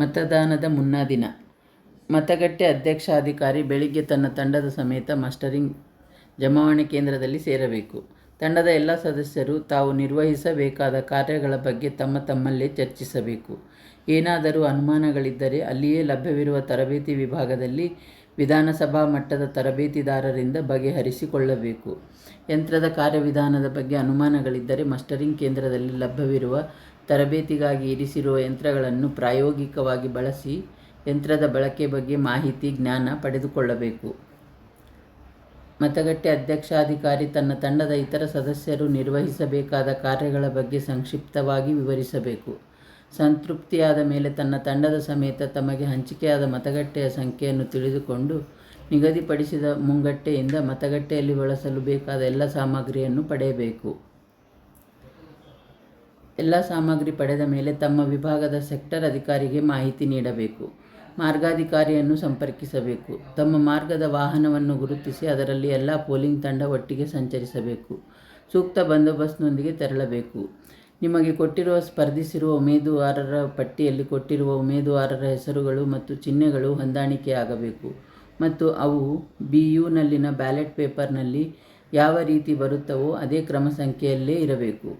ಮತದಾನದ ಮುನ್ನಾ ದಿನ ಮತಗಟ್ಟೆ ಅಧ್ಯಕ್ಷಾಧಿಕಾರಿ ಬೆಳಿಗ್ಗೆ ತನ್ನ ತಂಡದ ಸಮೇತ ಮಸ್ಟರಿಂಗ್ ಜಮಾವಣೆ ಕೇಂದ್ರದಲ್ಲಿ ಸೇರಬೇಕು. ತಂಡದ ಎಲ್ಲ ಸದಸ್ಯರು ತಾವು ನಿರ್ವಹಿಸಬೇಕಾದ ಕಾರ್ಯಗಳ ಬಗ್ಗೆ ತಮ್ಮ ತಮ್ಮಲ್ಲೇ ಚರ್ಚಿಸಬೇಕು. ಏನಾದರೂ ಅನುಮಾನಗಳಿದ್ದರೆ ಅಲ್ಲಿಯೇ ಲಭ್ಯವಿರುವ ತರಬೇತಿ ವಿಭಾಗದಲ್ಲಿ ವಿಧಾನಸಭಾ ಮಟ್ಟದ ತರಬೇತಿದಾರರಿಂದ ಬಗೆಹರಿಸಿಕೊಳ್ಳಬೇಕು. ಯಂತ್ರದ ಕಾರ್ಯವಿಧಾನದ ಬಗ್ಗೆ ಅನುಮಾನಗಳಿದ್ದರೆ ಮಸ್ಟರಿಂಗ್ ಕೇಂದ್ರದಲ್ಲಿ ಲಭ್ಯವಿರುವ ತರಬೇತಿಗಾಗಿ ಇರಿಸಿರುವ ಯಂತ್ರಗಳನ್ನು ಪ್ರಾಯೋಗಿಕವಾಗಿ ಬಳಸಿ ಯಂತ್ರದ ಬಳಕೆ ಬಗ್ಗೆ ಮಾಹಿತಿ, ಜ್ಞಾನ ಪಡೆದುಕೊಳ್ಳಬೇಕು. ಮತಗಟ್ಟೆ ಅಧ್ಯಕ್ಷಾಧಿಕಾರಿ ತನ್ನ ತಂಡದ ಇತರ ಸದಸ್ಯರು ನಿರ್ವಹಿಸಬೇಕಾದ ಕಾರ್ಯಗಳ ಬಗ್ಗೆ ಸಂಕ್ಷಿಪ್ತವಾಗಿ ವಿವರಿಸಬೇಕು. ಸಂತೃಪ್ತಿಯಾದ ಮೇಲೆ ತನ್ನ ತಂಡದ ಸಮೇತ ತಮಗೆ ಹಂಚಿಕೆಯಾದ ಮತಗಟ್ಟೆಯ ಸಂಖ್ಯೆಯನ್ನು ತಿಳಿದುಕೊಂಡು ನಿಗದಿಪಡಿಸಿದ ಮುಂಗಟ್ಟೆಯಿಂದ ಮತಗಟ್ಟೆಯಲ್ಲಿ ಬಳಸಲು ಬೇಕಾದ ಎಲ್ಲ ಸಾಮಗ್ರಿಯನ್ನು ಪಡೆಯಬೇಕು. ಎಲ್ಲ ಸಾಮಗ್ರಿ ಪಡೆದ ಮೇಲೆ ತಮ್ಮ ವಿಭಾಗದ ಸೆಕ್ಟರ್ ಅಧಿಕಾರಿಗೆ ಮಾಹಿತಿ ನೀಡಬೇಕು. ಮಾರ್ಗಾಧಿಕಾರಿಯನ್ನು ಸಂಪರ್ಕಿಸಬೇಕು. ತಮ್ಮ ಮಾರ್ಗದ ವಾಹನವನ್ನು ಗುರುತಿಸಿ ಅದರಲ್ಲಿ ಎಲ್ಲ ಪೋಲಿಂಗ್ ತಂಡ ಒಟ್ಟಿಗೆ ಸಂಚರಿಸಬೇಕು. ಸೂಕ್ತ ಬಂದೋಬಸ್ತ್ನೊಂದಿಗೆ ತೆರಳಬೇಕು. ನಿಮಗೆ ಕೊಟ್ಟಿರುವ, ಸ್ಪರ್ಧಿಸಿರುವ ಉಮೇದುವಾರರ ಪಟ್ಟಿಯಲ್ಲಿ ಕೊಟ್ಟಿರುವ ಉಮೇದುವಾರರ ಹೆಸರುಗಳು ಮತ್ತು ಚಿಹ್ನೆಗಳು ಹೊಂದಾಣಿಕೆಯಾಗಬೇಕು ಮತ್ತು ಅವು ಬಿ ಯುನಲ್ಲಿನ ಬ್ಯಾಲೆಟ್ ಪೇಪರ್ನಲ್ಲಿ ಯಾವ ರೀತಿ ಬರುತ್ತವೋ ಅದೇ ಕ್ರಮ ಸಂಖ್ಯೆಯಲ್ಲೇ ಇರಬೇಕು.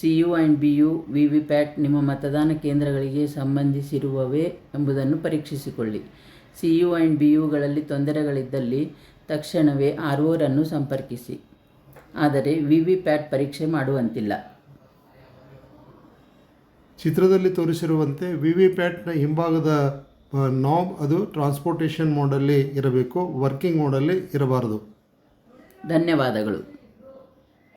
C U and B U V V PAT ನಿಮ್ಮ ಮತದಾನ ಕೇಂದ್ರಗಳಿಗೆ ಸಂಬಂಧಿಸಿರುವವೇ ಎಂಬುದನ್ನು ಪರೀಕ್ಷಿಸಿಕೊಳ್ಳಿ. ಸಿ ಯು ಆ್ಯಂಡ್ ಬಿ ಯುಗಳಲ್ಲಿ ತೊಂದರೆಗಳಿದ್ದಲ್ಲಿ ತಕ್ಷಣವೇ ಆರ್ ಓರನ್ನು ಸಂಪರ್ಕಿಸಿ. ಆದರೆ ವಿ ವಿ ಪ್ಯಾಟ್ ಪರೀಕ್ಷೆ ಮಾಡುವಂತಿಲ್ಲ. ಚಿತ್ರದಲ್ಲಿ ತೋರಿಸಿರುವಂತೆ ವಿ ವಿ ಪ್ಯಾಟ್ನ ಹಿಂಭಾಗದ ನಾಬ್ ಅದು ಟ್ರಾನ್ಸ್ಪೋರ್ಟೇಷನ್ ಮೋಡಲ್ಲಿ ಇರಬೇಕು ವರ್ಕಿಂಗ್ ಮೋಡಲ್ಲಿ ಇರಬಾರದು. ಧನ್ಯವಾದಗಳು.